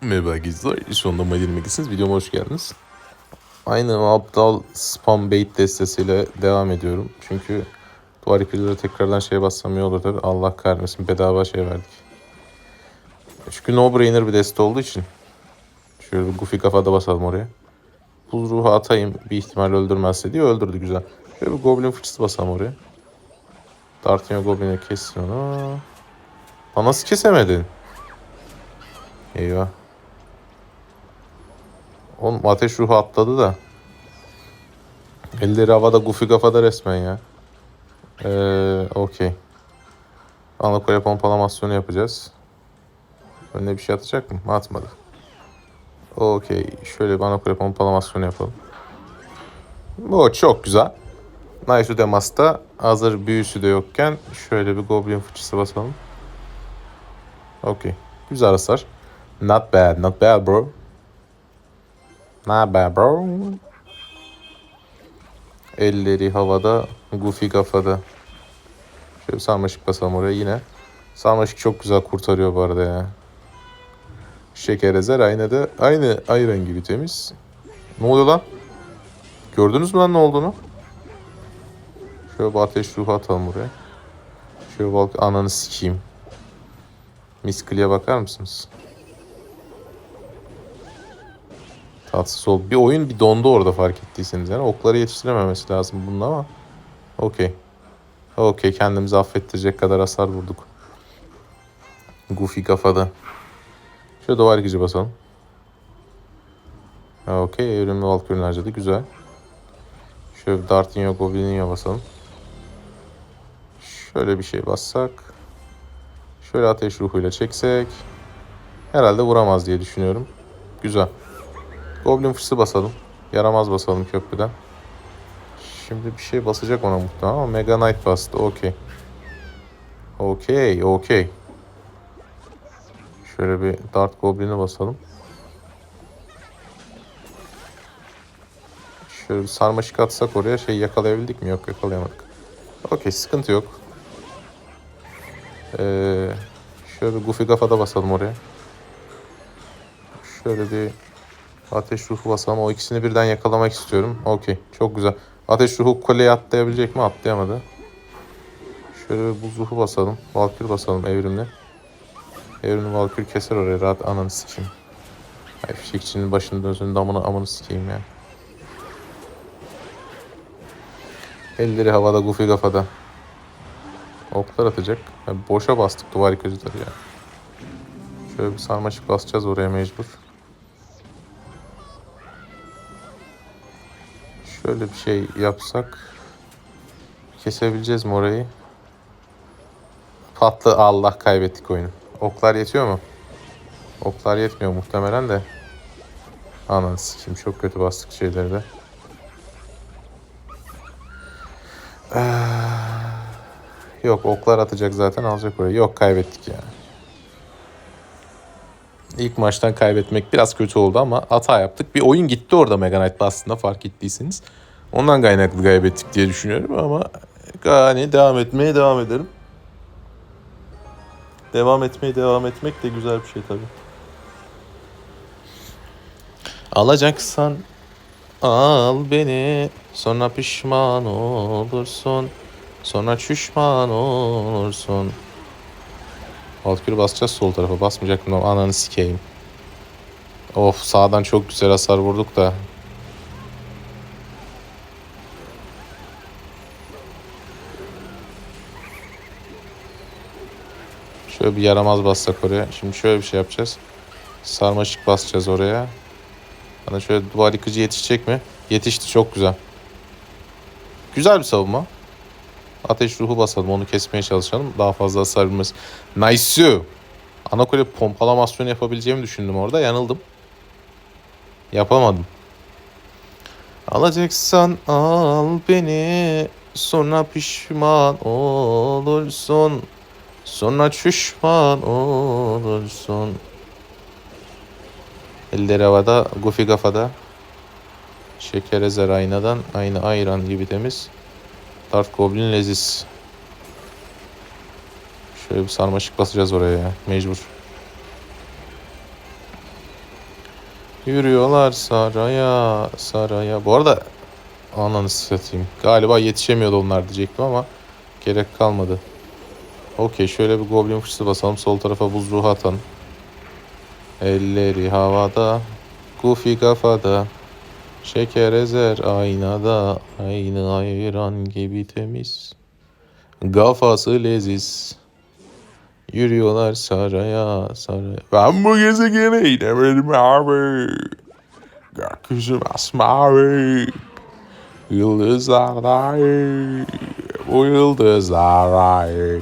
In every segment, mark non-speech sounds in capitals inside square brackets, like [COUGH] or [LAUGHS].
Merhaba arkadaşlar. Madin Megisiniz. Videoma hoş geldiniz. Aynı aptal spam bait destesiyle devam ediyorum. Çünkü duvar yıkıcıları tekrardan şeye bassam iyi olur tabii. Allah kahretmesin bedava şey verdik. Çünkü no brainer bir deste olduğu için. Şöyle bir goofy kafada basalım oraya. Buz ruhu atayım bir ihtimal öldürmezse diye öldürdü güzel. Şöyle bir goblin fıçısı basalım oraya. Dartino goblin'i kessin onu. Lan nasıl kesemedin? Eyvah. Oğlum ateş ruhu atladı da. Elleri havada gufi kafada resmen ya. Ee, okey. Anakoya pompalamasyonu yapacağız. Önüne bir şey atacak mı? Atmadı. Okey. Şöyle bir anakoya pompalamasyonu yapalım. Bu çok güzel. Nice Demas'ta hazır büyüsü de yokken şöyle bir goblin fıçısı basalım. Okey. Güzel hasar. Not bad, not bad bro. Not bad bro. Elleri havada, Goofy kafada. Şöyle sarmaşık basalım oraya yine. Sarmaşık çok güzel kurtarıyor bu arada ya. Şeker ezer aynı da aynı ayran gibi temiz. Ne oluyor lan? Gördünüz mü lan ne olduğunu? Şöyle bir ateş ruhu atalım buraya. Şöyle bak ananı sikeyim. Miskli'ye bakar mısınız? Tatsız ol. Bir oyun bir dondu orada fark ettiyseniz. Yani okları yetiştirememesi lazım bunun ama. Okey. Okey kendimizi affettirecek kadar hasar vurduk. Goofy kafada. Şöyle duvar gücü basalım. Okey evrimli Valkyrie'nin harcadı. Güzel. Şöyle Dartinho Goblin'e basalım. Şöyle bir şey bassak. Şöyle ateş ruhuyla çeksek. Herhalde vuramaz diye düşünüyorum. Güzel. Goblin fıçısı basalım. Yaramaz basalım köprüden. Şimdi bir şey basacak ona muhtemelen ama Mega Knight bastı. Okey. Okey, okey. Şöyle bir Dart Goblin'i basalım. Şöyle bir sarmaşık atsak oraya şey yakalayabildik mi? Yok yakalayamadık. Okey sıkıntı yok. Ee, şöyle bir Goofy kafada basalım oraya. Şöyle bir ateş ruhu basalım. O ikisini birden yakalamak istiyorum. Okey. Çok güzel. Ateş ruhu kuleye atlayabilecek mi? Atlayamadı. Şöyle bir buz ruhu basalım. Valkür basalım evrimli. Evrimli Valkür keser oraya. Rahat ananı sikeyim. Ay fişekçinin başını dönsün damını amını sikeyim ya. Elleri havada Goofy kafada. Oklar atacak. Ya boşa bastık duvar yıkıcıları ya. Şöyle bir sarmaşık basacağız oraya mecbur. Şöyle bir şey yapsak kesebileceğiz mi orayı? Patlı Allah kaybettik oyunu. Oklar yetiyor mu? Oklar yetmiyor muhtemelen de. Ananı sikeyim çok kötü bastık şeyleri de. Ah, Yok oklar atacak zaten alacak orayı. Yok kaybettik ya. İlk maçtan kaybetmek biraz kötü oldu ama hata yaptık. Bir oyun gitti orada Mega Knight'la aslında fark ettiyseniz. Ondan kaynaklı kaybettik diye düşünüyorum ama hani devam etmeye devam ederim. Devam etmeye devam etmek de güzel bir şey tabii. Alacaksan al beni sonra pişman olursun. Sonra çüşman olursun. Valkyrie basacağız sol tarafa. Basmayacaktım ama ananı sikeyim. Of sağdan çok güzel hasar vurduk da. Şöyle bir yaramaz bassak oraya. Şimdi şöyle bir şey yapacağız. Sarmaşık basacağız oraya. Bana şöyle duvar yıkıcı yetişecek mi? Yetişti çok güzel. Güzel bir savunma. Ateş ruhu basalım onu kesmeye çalışalım. Daha fazla hasar bilmez. Nice. Anakole pompalamasyonu yapabileceğimi düşündüm orada. Yanıldım. Yapamadım. Alacaksan al beni. Sonra pişman olursun. Sonra çüşman olursun. Elleri havada, Goofy kafada. Şeker ezer aynadan, aynı ayran gibi temiz. Dark Goblin leziz. Şöyle bir sarmaşık basacağız oraya ya. Mecbur. Yürüyorlar saraya saraya. Bu arada ananı satayım. Galiba yetişemiyordu onlar diyecektim ama gerek kalmadı. Okey şöyle bir goblin fıçısı basalım. Sol tarafa buz ruhu atalım. Elleri havada. Goofy kafada. Şeker ezer aynada. Aynı ayran gibi temiz. Kafası leziz. Yürüyorlar saraya saraya. Ben bu gezegene inemedim abi. Gökyüzü masmavi. Yıldızlar Bu yıldızlar ay.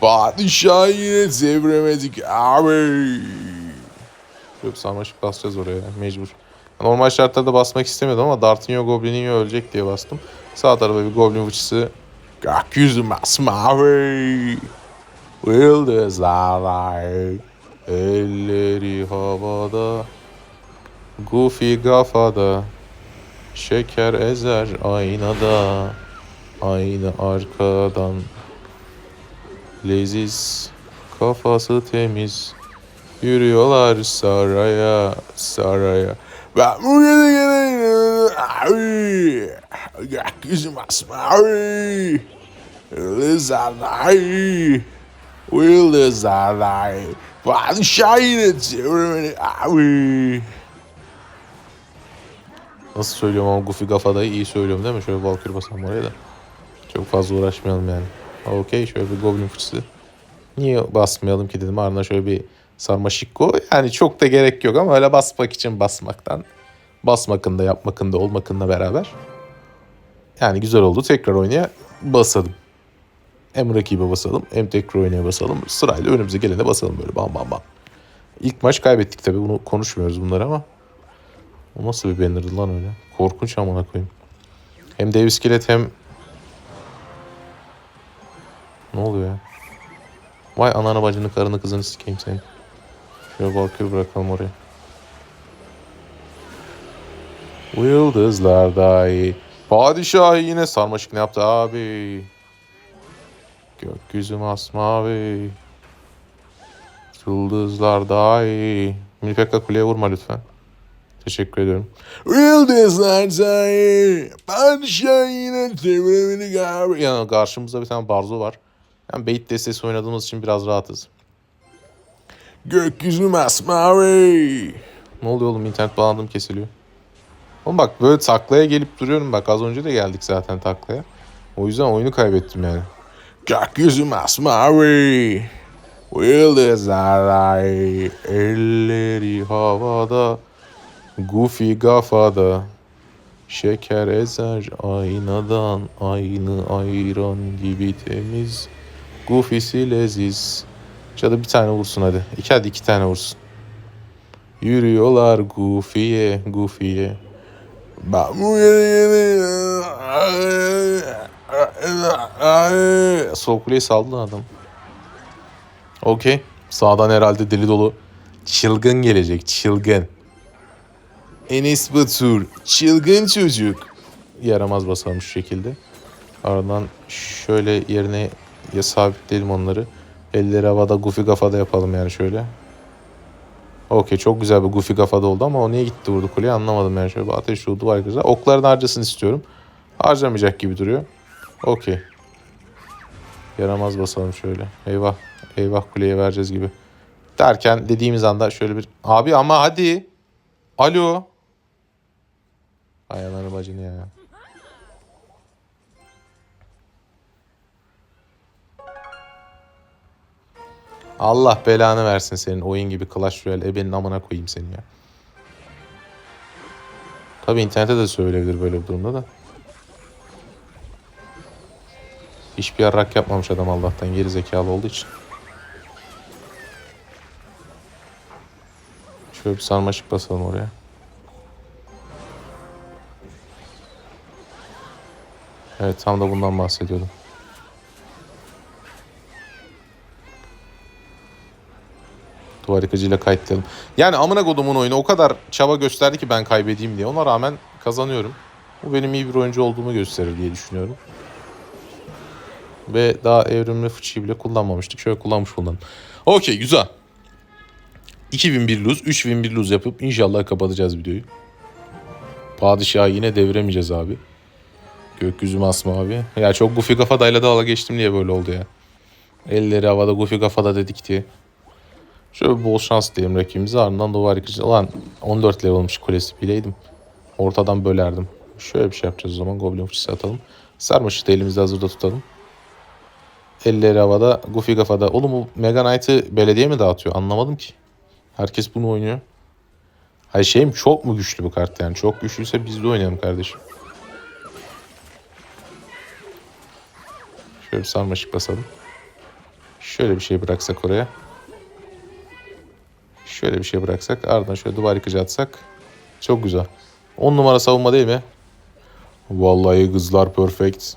Padişah yine sevremedik abi. Yok sarmaşık basacağız oraya mecbur. Normal şartlarda basmak istemiyordum ama Dartinho Goblininho ölecek diye bastım. Sağ tarafa bir Goblin fıçısı. Gökyüzü masmavi. Yıldızlar. Elleri havada. Goofy kafada. Şeker ezer aynada. Aynı arkadan. Leziz. Kafası temiz. Yürüyorlar saraya saraya. Ben bu gene gene gökyüzü masmavi. Yıldızlar Yıldızlar Padişah yine çevirmeni. Nasıl söylüyorum ama Goofy kafadayı iyi söylüyorum değil mi? Şöyle Valkyrie basalım oraya da. Çok fazla uğraşmayalım yani. Okey şöyle bir Goblin fıçısı. Niye basmayalım ki dedim. Ardından şöyle bir sarmaşikko. Yani çok da gerek yok ama öyle basmak için basmaktan. Basmakın da yapmakın beraber. Yani güzel oldu. Tekrar oynaya basalım. Hem rakibe basalım hem tekrar oynaya basalım. Sırayla önümüze gelene basalım böyle bam bam bam. İlk maç kaybettik tabii bunu konuşmuyoruz bunları ama. O nasıl bir banner'dı lan öyle? Korkunç amına koyayım. Hem dev iskelet hem... Ne oluyor ya? Vay ananı bacını karını kızını sikeyim senin. Şöyle Valkyrie bırakalım oraya. Yıldızlar dahi. Padişah yine sarmaşık ne yaptı abi? Gökyüzü masmavi. Yıldızlar dahi. Milpeka kuleye vurma lütfen. Teşekkür ediyorum. Yıldızlar dahi. Padişah yine çevremini abi. Yani karşımızda bir tane barzo var. Yani bait destesi oynadığımız için biraz rahatız. Gökyüzü masmavi. Ne oluyor oğlum internet bağlantım kesiliyor. Oğlum bak böyle taklaya gelip duruyorum bak az önce de geldik zaten taklaya. O yüzden oyunu kaybettim yani. Gökyüzü masmavi. Yıldızlar ay. Elleri havada. Goofy kafada. Şeker ezer aynadan. Aynı ayran gibi temiz. Goofy'si leziz. Cadı bir tane vursun hadi. İki hadi iki tane vursun. Yürüyorlar Goofy'ye, Goofy'ye. Ben bu Sol kuleyi saldı adam. Okey. Sağdan herhalde deli dolu. Çılgın gelecek. Çılgın. Enes Batur. Çılgın çocuk. Yaramaz basalım şu şekilde. Ardından şöyle yerine ya sabitleyelim onları. Elleri havada goofy kafada yapalım yani şöyle. Okey çok güzel bir goofy kafada oldu ama o niye gitti vurdu kuleye anlamadım yani şöyle bir ateş yolu duvar güzel. Oklarını harcasın istiyorum. Harcamayacak gibi duruyor. Okey. Yaramaz basalım şöyle. Eyvah. Eyvah kuleye vereceğiz gibi. Derken dediğimiz anda şöyle bir... Abi ama hadi. Alo. Ay bacını ya. Allah belanı versin senin oyun gibi Clash Royale ebenin amına koyayım seni ya. Tabi internete de söyleyebilir böyle bir durumda da. Hiçbir yarrak yapmamış adam Allah'tan geri zekalı olduğu için. Şöyle bir sarmaşık basalım oraya. Evet tam da bundan bahsediyordum. Duvar yıkıcıyla kayıtlayalım. Yani amına kodumun oyunu o kadar çaba gösterdi ki ben kaybedeyim diye. Ona rağmen kazanıyorum. Bu benim iyi bir oyuncu olduğumu gösterir diye düşünüyorum. Ve daha evrimli fıçıyı bile kullanmamıştık. Şöyle kullanmış bulundum. Okey güzel. 2001 lose, 3001 lose yapıp inşallah kapatacağız videoyu. Padişahı yine deviremeyeceğiz abi. Gökyüzü masmavi. Ya çok Goofy kafadayla dalga geçtim diye böyle oldu ya. Elleri havada Goofy kafada dedik diye. Şöyle bol şans diyelim rakibimize. Ardından duvar yıkıcı. Ulan 14 level'mış kulesi bileydim. Ortadan bölerdim. Şöyle bir şey yapacağız o zaman. Goblin fıçısı atalım. Sarmaşığı da elimizde hazırda tutalım. Elleri havada, Goofy kafada. Oğlum bu Mega Knight'ı belediye mi dağıtıyor? Anlamadım ki. Herkes bunu oynuyor. Hayır şeyim çok mu güçlü bu kart yani? Çok güçlüyse biz de oynayalım kardeşim. Şöyle sarmaşık basalım. Şöyle bir şey bıraksak oraya. Şöyle bir şey bıraksak. Ardından şöyle duvar yıkıcı atsak. Çok güzel. 10 numara savunma değil mi? Vallahi kızlar perfect.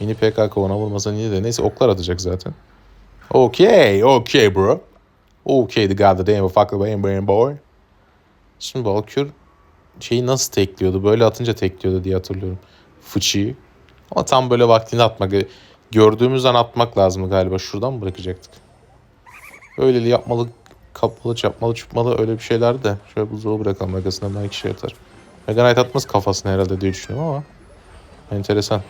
Mini PKK ona vurmasa niye de. Neyse oklar atacak zaten. Okay, okay bro. Okay the goddamn fuck the bam boy. Şimdi Valkür şeyi nasıl tekliyordu? Böyle atınca tekliyordu diye hatırlıyorum. Fıçıyı. Ama tam böyle vaktini atmak. Gördüğümüz an atmak lazım galiba. Şuradan mı bırakacaktık? Öyleli yapmalı, kapalı, çapmalı, çupmalı öyle bir şeyler de. Şöyle buzluğu bırakalım. Megasına belki şey atar. Mega Knight atmaz kafasına herhalde diye düşünüyorum ama. Enteresan.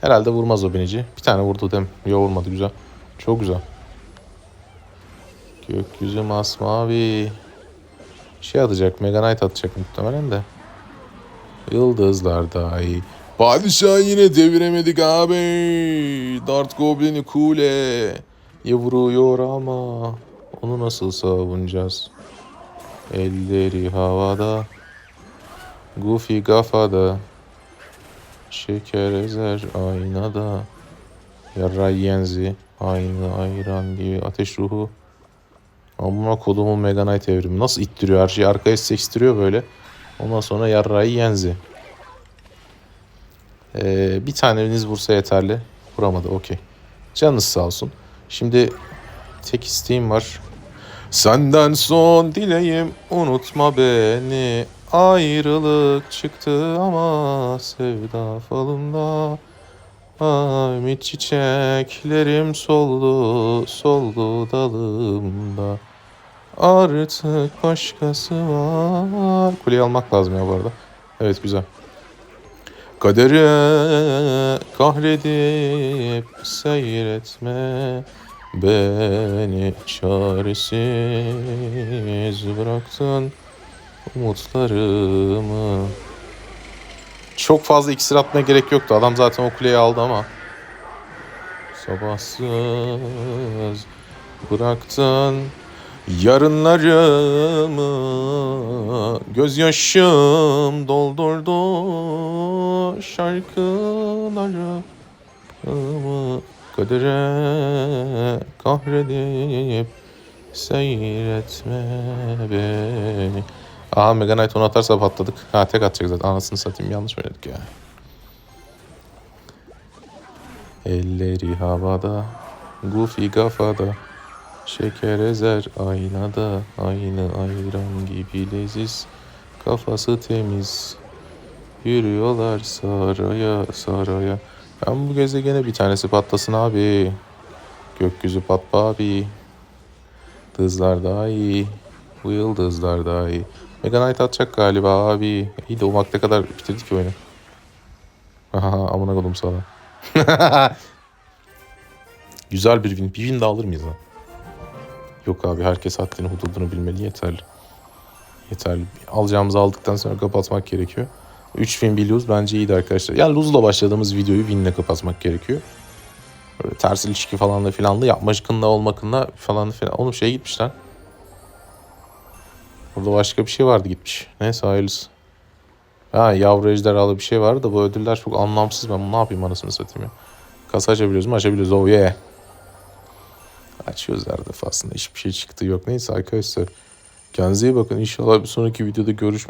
Herhalde vurmaz o binici. Bir tane vurdu dem. Yo vurmadı güzel. Çok güzel. Gökyüzü masmavi. Şey atacak. Mega Knight atacak muhtemelen de. Yıldızlar dahi. Padişah yine deviremedik abi. Dart Goblin'i kule. Ya vuruyor ama. Onu nasıl savunacağız? Elleri havada. Goofy kafada. Şeker ezer aynada. Yarra yenzi. Aynı ayran gibi ateş ruhu. Amına kodumun Mega Knight evrimi. Nasıl ittiriyor her şeyi arkaya sekstiriyor böyle. Ondan sonra yarrayı yenzi. Ee, bir taneniz vursa yeterli. Vuramadı okey. Canınız sağ olsun. Şimdi tek isteğim var. Senden son dileğim unutma beni. Ayrılık çıktı ama sevda falında. Ay çiçeklerim soldu, soldu dalımda. Artık başkası var. Kuleyi almak lazım ya bu arada. Evet güzel. Kadere kahredip seyretme Beni çaresiz bıraktın umutlarımı Çok fazla iksir atmaya gerek yoktu. Adam zaten o kuleyi aldı ama. Sabahsız bıraktın yarınlarımı Gözyaşım doldurdu şarkılarımı Kadere kahredip seyretme beni Aha Mega Knight onu atarsa patladık. Ha tek atacak zaten. Anasını satayım yanlış mı dedik ya. Elleri havada, Goofy kafada, şeker ezer aynada, aynı ayran gibi leziz, kafası temiz. Yürüyorlar saraya saraya. Ben bu gezegene bir tanesi patlasın abi. Gökyüzü patla abi. Dızlar daha iyi. Bu yıldızlar daha iyi. Mega Knight atacak galiba abi. İyi de o kadar bitirdik oyunu. Aha amına kodum sana. [LAUGHS] Güzel bir win. Bir win de alır mıyız lan? Yok abi herkes haddini hududunu bilmeli yeterli. Yeterli. Alacağımızı aldıktan sonra kapatmak gerekiyor. 3 win bir lose bence iyiydi arkadaşlar. Yani lose'la başladığımız videoyu win'le kapatmak gerekiyor. Böyle ters ilişki falan da filanlı yapmacıkınla olmakınla falan da filan. Oğlum şey gitmiş lan. Burada başka bir şey vardı gitmiş. Neyse hayırlısı. Ha yavru ejderhalı bir şey vardı da bu ödüller çok anlamsız. Ben bunu ne yapayım anasını satayım ya. Kasa açabiliyoruz mu? Açabiliyoruz. Oh yeah. Açıyoruz her defasında. Hiçbir şey çıktı yok. Neyse arkadaşlar. Kendinize iyi bakın. İnşallah bir sonraki videoda görüşmek